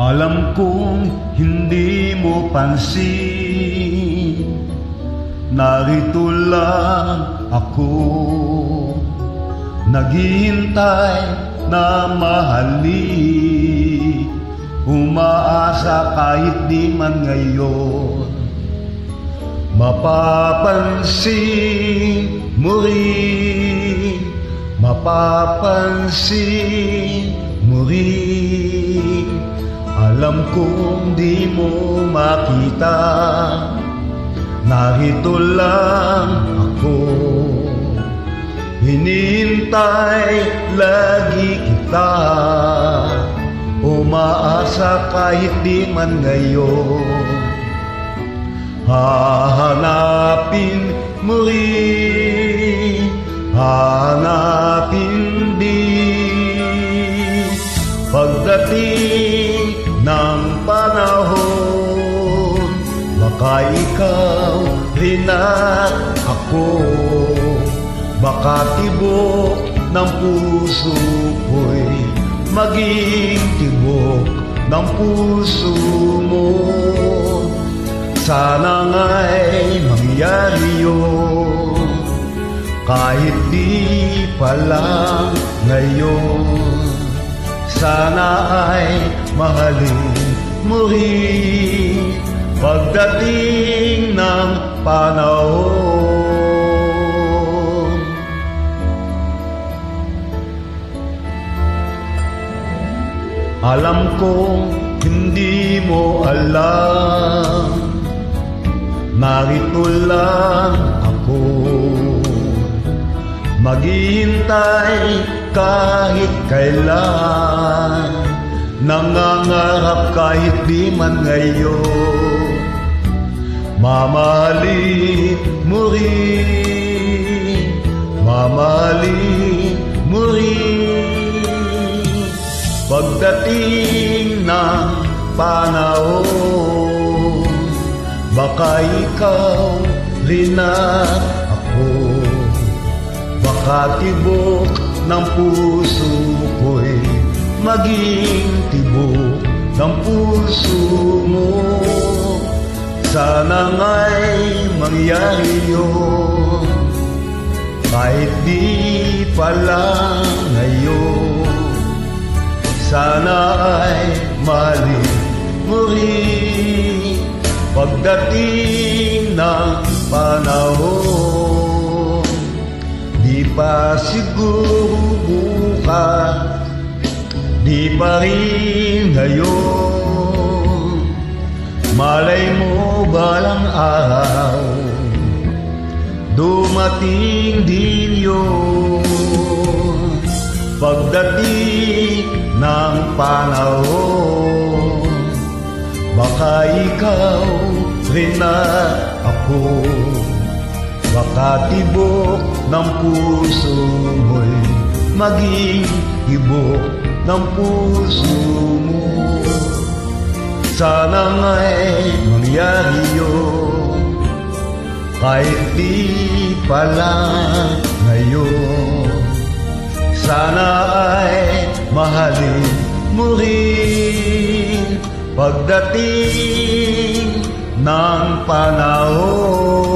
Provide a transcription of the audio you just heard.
Alam kong hindi mo pansin. Narito lang ako. Naghihintay na mahali Umaasa kahit di man ngayon. Mapapansin mo rin. Mapapansin mo rin Alam kong di mo makita. Narito lang ako. Hinihintay lagi kita. Umaasa kahit di man ngayon. Hahanapin mo rin Hahanapin din. Pagdating Baka ikaw rin ako. Baka tibok ng puso ko'y Maging tibok ng puso mo. Sana nga'y mangyari yun. Kahit di pa lang ngayon. Sana ay mahalin mo rin Pagdating ng panahon. Alam kong hindi mo alam. Narito lang ako. Maghihintay kahit kailan. Nangangarap kahit di man ngayon Rin Mamahalin mo rin Pagdating ng panahon Baka ikaw rin at ako. Baka tibok ng puso ko'y Maging tibok ng puso mo Sana nga'y mangyari yun. Kahit di pa lang ngayon Sana ay mahalin mo rin Pagdating ng panahon Di pa siguro bukas Di pa rin ngayon araw Dumating din yun. Pagdating ng panahon Baka ikaw rin na ako. Baka tibok ng puso mo'y Maging tibok ng puso mo. Sana nga'y mangyari yun Kahit di pa lang ngayon Sana ay mahalin mo rin. Pagdating ng panahon